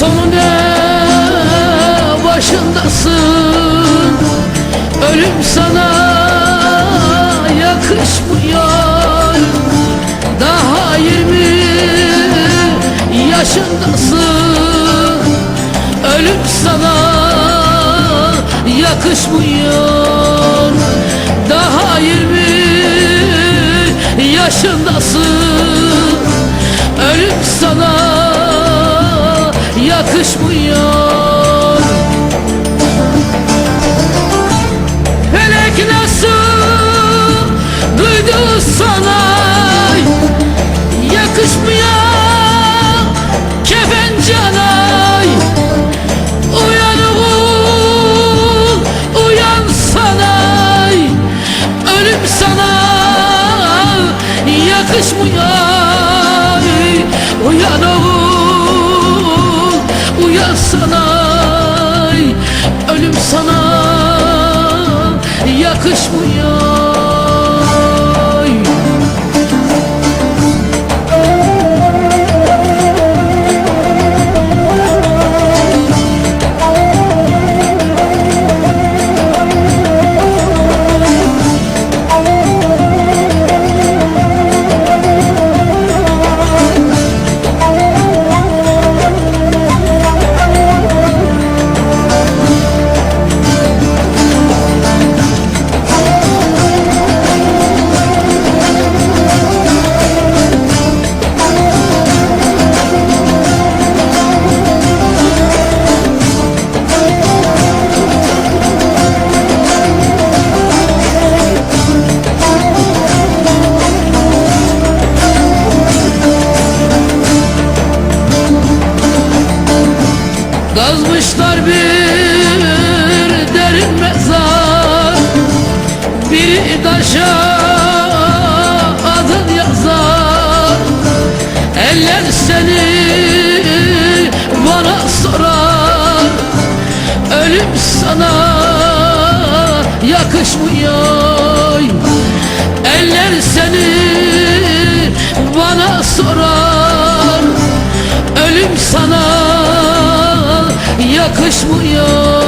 sonunda başındasın. Ölüm sana yakışmıyor. Daha yirmi yaşındasın. Ölüm sana yakışmıyor. Daha yirmi yaşındasın. Yakışmıyor Uyan oğul uyan sanay Ölüm sana yakışmıyor Kazmışlar bir derin mezar Bir taşa adın yazar. Eller seni bana sorar Ölüm sana yakışmıyor. Eller seni bana sorar Ölüm sana yakışmıyor